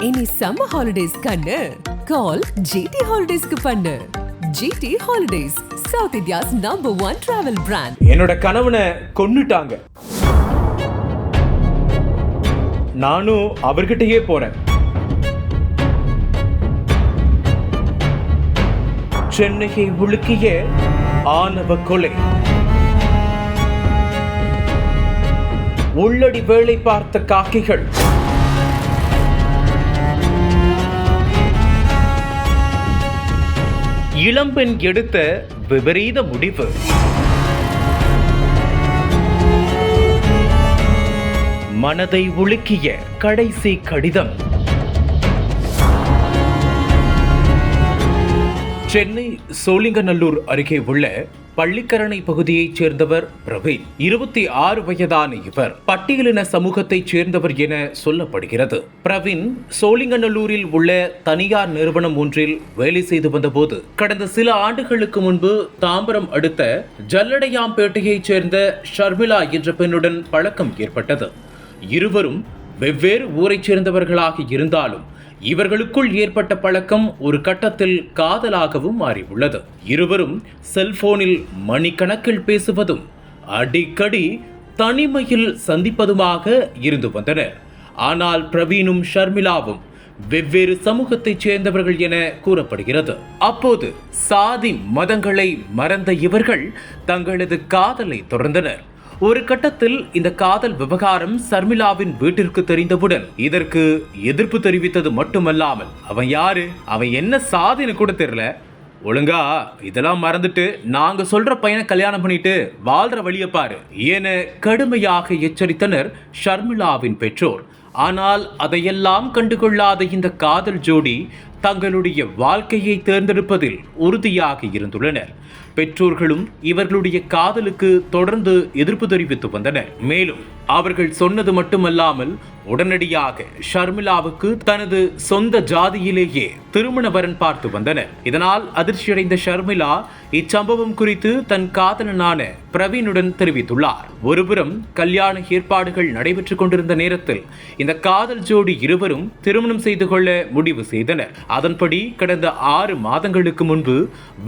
இனி summer holidays கண்ணு. கால் GT ஹாலிடேஸ்க்கு பண்ணு. GT holidays south India's number one travel brand என்னோட கணவனை கொன்னுட்டாங்க. நானும் அவர்கிட்டயே போறேன். சென்னையை உலுக்கிய ஆணவ கொலை. உள்ளடி வேலை பார்த்த காக்கிகள். இளம்பெண் எடுத்த விபரீத முடிவு. மனதை உலுக்கிய கடைசி கடிதம். சென்னை சோழிங்கநல்லூர் அருகே உள்ள பள்ளிக்கரணை பகுதியைச் சேர்ந்தவர் பிரவீன். இருபத்தி ஆறு வயதான இவர் பட்டியலின சமூகத்தைச் சேர்ந்தவர் என சொல்லப்படுகிறது. பிரவீன் சோழிங்கநல்லூரில் உள்ள தனியார் நிறுவனம் ஒன்றில் வேலை செய்து வந்தபோது கடந்த சில ஆண்டுகளுக்கு முன்பு தாம்பரம் அடுத்த ஜல்லடையாம்பேட்டையைச் சேர்ந்த ஷர்மிளா என்ற பெண்ணுடன் பழக்கம் ஏற்பட்டது. இருவரும் வெவ்வேறு ஊரைச் சேர்ந்தவர்களாக இருந்தாலும் இவர்களுக்குள் ஏற்பட்ட பழக்கம் ஒரு கட்டத்தில் காதலாகவும் மாறியுள்ளது. இருவரும் செல்போனில் மணிக்கணக்கில் பேசுவதும் அடிக்கடி தனிமையில் சந்திப்பதுமாக இருந்து வந்தனர். ஆனால் பிரவீனும் ஷர்மிளாவும் வெவ்வேறு சமூகத்தைச் சேர்ந்தவர்கள் என கூறப்படுகிறது. அப்போது சாதி மதங்களை மறந்த இவர்கள் தங்களது காதலை தொடர்ந்தனர். ஒரு கட்டத்தில் இந்த காதல் விவகாரம் சர்மிளாவின் வீட்டிற்கு தெரிந்தவுடன் இதற்கு எதிர்ப்பு தெரிவித்தது மட்டுமல்லாமல் அவன் யாரு? அவன் என்ன சாதின்னு கூட தெரியல. ஒழுங்கா இதெல்லாம் மறந்துட்டு நாங்க சொல்ற பையனை கல்யாணம் பண்ணிட்டு வாழ்ற வழிய பாரு என கடுமையாக எச்சரித்தனர் ஷர்மிளாவின் பெற்றோர். ஆனால் அதையெல்லாம் கண்டுகொள்ளாத இந்த காதல் ஜோடி தங்களுடைய வாழ்க்கையை தேர்ந்தெடுப்பதில் உறுதியாக இருந்துள்ளனர். பெற்றோர்களும் இவர்களுடைய காதலுக்கு தொடர்ந்து எதிர்ப்பு தெரிவித்து வந்தனர். மேலும் அவர்கள் சொன்னது மட்டுமல்லாமல் உடனடியாக ஷர்மிளாவுக்கு தனது சொந்த ஜாதியிலேயே திருமண வரன் பார்த்து வந்தனர். இதனால் அதிர்ச்சியடைந்த ஷர்மிளா இச்சம்பவம் குறித்து தன் காதலனான பிரவீனுடன் தெரிவித்துள்ளார். ஒருபுறம் கல்யாண ஏற்பாடுகள் நடைபெற்றுக் கொண்டிருந்த நேரத்தில் இந்த காதல் ஜோடி இருவரும் திருமணம் செய்து கொள்ள முடிவு செய்தனர். அதன்படி கடந்த ஆறு மாதங்களுக்கு முன்பு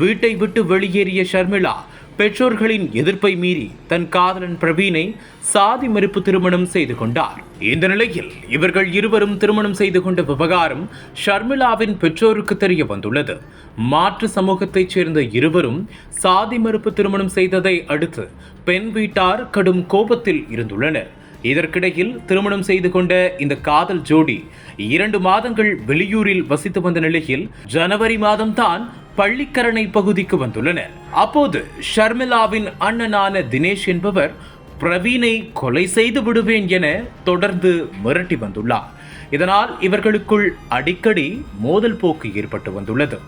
வீட்டை விட்டு வெளியேறிய ஷர்மிளா பெற்றோர்களின் எதிர்ப்பை மீறி தன் காதலன் பிரவீனை சாதி மறுப்பு திருமணம் செய்து கொண்டார். இந்த நிலையில் இவர்கள் இருவரும் திருமணம் செய்து கொண்ட விவகாரம் ஷர்மிளாவின் பெற்றோருக்கு தெரிய வந்துள்ளது. மாற்று சமூகத்தைச் சேர்ந்த இருவரும் சாதி மறுப்பு திருமணம் செய்ததை அடுத்து பெண் வீட்டார் கடும் கோபத்தில் இருந்துள்ளனர். இதற்கிடையில் திருமணம் செய்து கொண்ட இந்த காதல் ஜோடி இரண்டு மாதங்கள் வெளியூரில் வசித்து வந்த நிலையில் ஜனவரி மாதம்தான் பள்ளிக்கரணை பகுதிக்கு வந்துள்ளனர். அப்போது ஷர்மிளாவின் அண்ணனான தினேஷ் என்பவர் பிரவீனை கொலை செய்து விடுவேன் என தொடர்ந்து மிரட்டி வந்துள்ளார். இதனால் இவர்களுக்குள் அடிக்கடி மோதல் போக்கு ஏற்பட்டு வந்துள்ளது.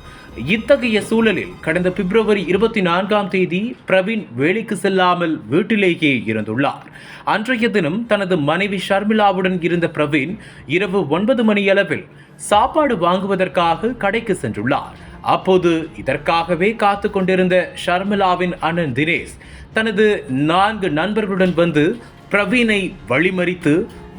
இத்தகைய சூழலில் கடந்த பிப்ரவரி இருபத்தி நான்காம் தேதி பிரவீன் வேலைக்கு செல்லாமல் வீட்டிலேயே இருந்துள்ளார். அன்றைய தினம் தனது மனைவி ஷர்மிளாவுடன் இருந்த பிரவீன் இரவு ஒன்பது மணியளவில் சாப்பாடு வாங்குவதற்காக கடைக்கு சென்றுள்ளார். அப்போது இதற்காகவே காத்து கொண்டிருந்த ஷர்மிளாவின் அண்ணன் தினேஷ் தனது நான்கு நண்பர்களுடன் வந்து பிரவீனை வழிமறித்து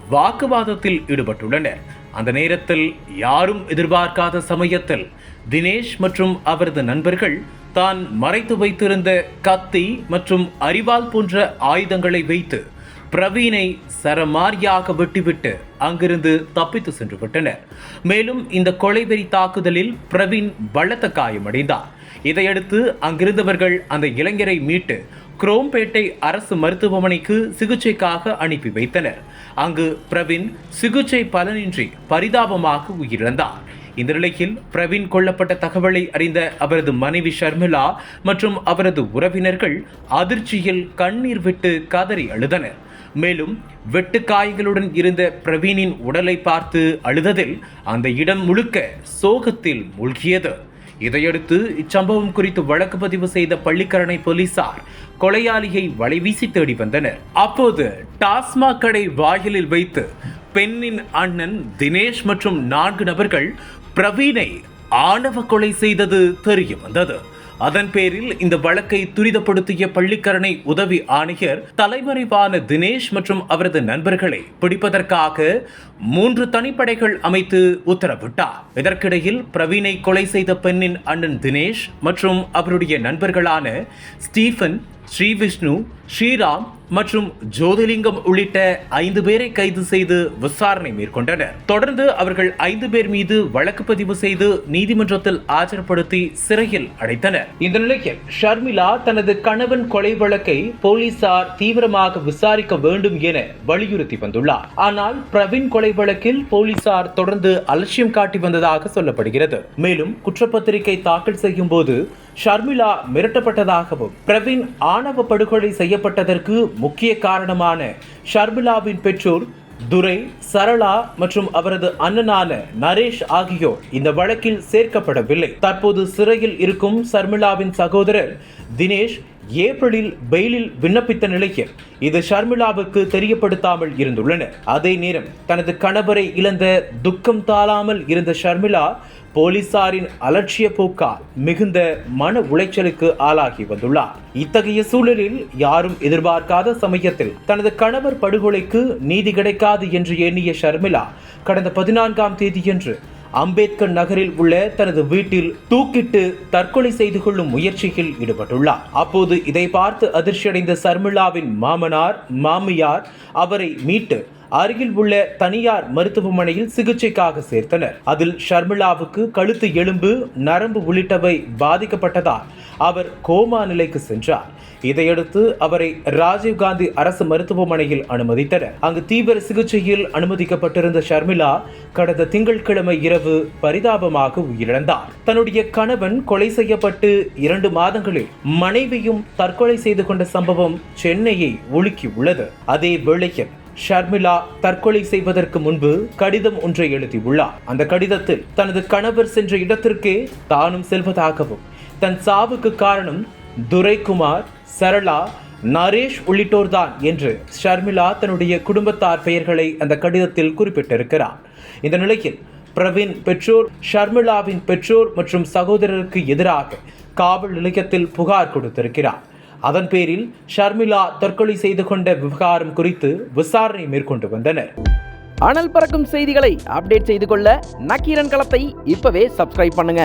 வாக்குவாதத்தில் ஈடுபட்டுள்ளனர். அந்த நேரத்தில் யாரும் எதிர்பார்க்காத சமயத்தில் தினேஷ் மற்றும் அவரது நண்பர்கள் தான் மறைத்து வைத்திருந்த கத்தி மற்றும் அரிவாள் போன்ற ஆயுதங்களை வைத்து பிரவீனை சரமாரியாக வெட்டிவிட்டு அங்கிருந்து தப்பித்து சென்று விட்டனர். மேலும் இந்த கொலைவெறி தாக்குதலில் பிரவீன் பலத்த காயமடைந்தார். இதையடுத்து அங்கிருந்தவர்கள் அந்த இளைஞரை மீட்டு குரோம்பேட்டை அரசு மருத்துவமனைக்கு சிகிச்சைக்காக அனுப்பி வைத்தனர். அங்கு பிரவீன் சிகிச்சை பலனின்றி பரிதாபமாக உயிரிழந்தார். இந்த நிலையில் பிரவீன் கொல்லப்பட்ட தகவலை அறிந்த அவரது மனைவி ஷர்மிளா மற்றும் அவரது உறவினர்கள் அதிர்ச்சியில் கண்ணீர் விட்டு கதறி அழுதனர். மேலும் வெட்டுக்காய்களுடன் இருந்த பிரவீனின் உடலை பார்த்து அழுததில் அந்த இடம் முழுக்க சோகத்தில் மூழ்கியது. இதையடுத்து இச்சம்பவம் குறித்து வழக்கு பதிவு செய்த பள்ளிக்கரணை போலீசார் கொலையாளியை வலைவீசி தேடி வந்தனர். அப்போது டாஸ்மாக் கடை வாயிலில் வைத்து பெண்ணின் அண்ணன் தினேஷ் மற்றும் நான்கு நபர்கள் பிரவீனை ஆணவ கொலை செய்தது தெரிய வந்தது அதன் பேரில் இந்த வழக்கை துரிதப்படுத்திய பள்ளிக்கரணை உதவி ஆணையர் தலைமறைவான தினேஷ் மற்றும் அவரது நண்பர்களை பிடிப்பதற்காக மூன்று தனிப்படைகள் அமைத்து உத்தரவிட்டார். இதற்கிடையில் பிரவீனை கொலை செய்த பெண்ணின் அண்ணன் தினேஷ் மற்றும் அவருடைய நண்பர்களான ஸ்டீஃபன் ஸ்ரீவிஷ்ணு ஸ்ரீராம் மற்றும் ஜோதிலிங்கம் உள்ளிட்ட ஐந்து பேரை கைது செய்து விசாரணை மேற்கொண்டனர். தொடர்ந்து அவர்கள் ஐந்து பேர் மீது வழக்கு பதிவு செய்து நீதிமன்றத்தில் ஆஜர்படுத்தி சிறையில் அடைத்தனர். இந்த நிலையில் ஷர்மிளா தனது கணவன் கொலை வழக்கை போலீசார் தீவிரமாக விசாரிக்க வேண்டும் என வலியுறுத்தி வந்துள்ளார். ஆனால் பிரவீன் கொலை வழக்கில் போலீசார் தொடர்ந்து அலட்சியம் காட்டி வந்ததாக சொல்லப்படுகிறது. மேலும் குற்றப்பத்திரிகை தாக்கல் செய்யும் போது ஷர்மிளா மிரட்டப்பட்டதாகவும் பிரவீன் ஆணவ படுகொலை செய்யப்பட்டதற்கு முக்கிய காரணமான ஷர்மிளாவின் பெற்றோர் துரை சரளா மற்றும் அவரது அண்ணனான நரேஷ் ஆகியோர் இந்த வழக்கில் சேர்க்கப்படவில்லை. தற்போது சிறையில் இருக்கும் சர்மிளாவின் சகோதரர் தினேஷ் ஏப்ரலில் பெயிலில் விண்ணப்பித்த நிலையில் இது ஷர்மிளாவுக்கு தெரியப்படுத்தாமல் இருந்துள்ளனர் அதே நேரம் தனது கணவரை இழந்த துக்கம் தாளாமல் இருந்த ஷர்மிளா போலீசாரின் அலட்சிய போக்கால் மிகுந்த மன உளைச்சலுக்கு ஆளாகி வந்துள்ளார். இத்தகைய சூழலில் யாரும் எதிர்பார்க்காத சமயத்தில் தனது கணவர் படுகொலைக்கு நீதி கிடைக்காது என்று எண்ணிய ஷர்மிளா கடந்த பதினான்காம் தேதியன்று அம்பேத்கர் நகரில் உள்ள தனது வீட்டில் தூக்கிட்டு தற்கொலை செய்து கொள்ளும் முயற்சியில் ஈடுபட்டுள்ளார். அப்போது இதை பார்த்து அதிர்ச்சியடைந்த சர்மிளாவின் மாமனார் மாமியார் அவரை மீட்டு அருகில் உள்ள தனியார் மருத்துவமனையில் சிகிச்சைக்காக சேர்த்தனர். அதில் ஷர்மிளாவுக்கு கழுத்து எலும்பு நரம்பு உள்ளிட்டவை பாதிக்கப்பட்டதால் அவர் கோமா நிலைக்கு சென்றார். இதையடுத்து அவரை ராஜீவ்காந்தி அரசு மருத்துவமனையில் அனுமதித்தனர். அங்கு தீவிர சிகிச்சையில் அனுமதிக்கப்பட்டிருந்த ஷர்மிளா கடந்த திங்கட்கிழமை இரவு பரிதாபமாக உயிரிழந்தார். தன்னுடைய கணவன் கொலை செய்யப்பட்டு இரண்டு மாதங்களில் மனைவியும் தற்கொலை செய்து கொண்ட சம்பவம் சென்னையை உலுக்கியுள்ளது அதே வேளையில் ஷர்மிளா தற்கொலை செய்வதற்கு முன்பு கடிதம் ஒன்றை எழுதியுள்ளார். அந்த கடிதத்தில் தனது கணவர் சென்ற இடத்திற்கே தானும் செல்வதாகவும் தன் சாவுக்கு காரணம் துரைகுமார் சரளா நரேஷ் உள்ளிட்டோர்தான் என்று ஷர்மிளா தன்னுடைய குடும்பத்தார் பெயர்களை அந்த கடிதத்தில் குறிப்பிட்டிருக்கிறார். இந்த நிலையில் பிரவீன் பெற்றோர் ஷர்மிளாவின் பெற்றோர் மற்றும் சகோதரருக்கு எதிராக காவல் நிலையத்தில் புகார் கொடுத்திருக்கிறார். அதன் பேரில் ஷர்மிளா தற்கொலை செய்து கொண்ட விவகாரம் குறித்து விசாரணை மேற்கொண்டு வந்தனர். அனல் பறக்கும் செய்திகளை அப்டேட் செய்து கொள்ள நக்கீரன் களத்தை இப்பவே சப்ஸ்கிரைப் பண்ணுங்க.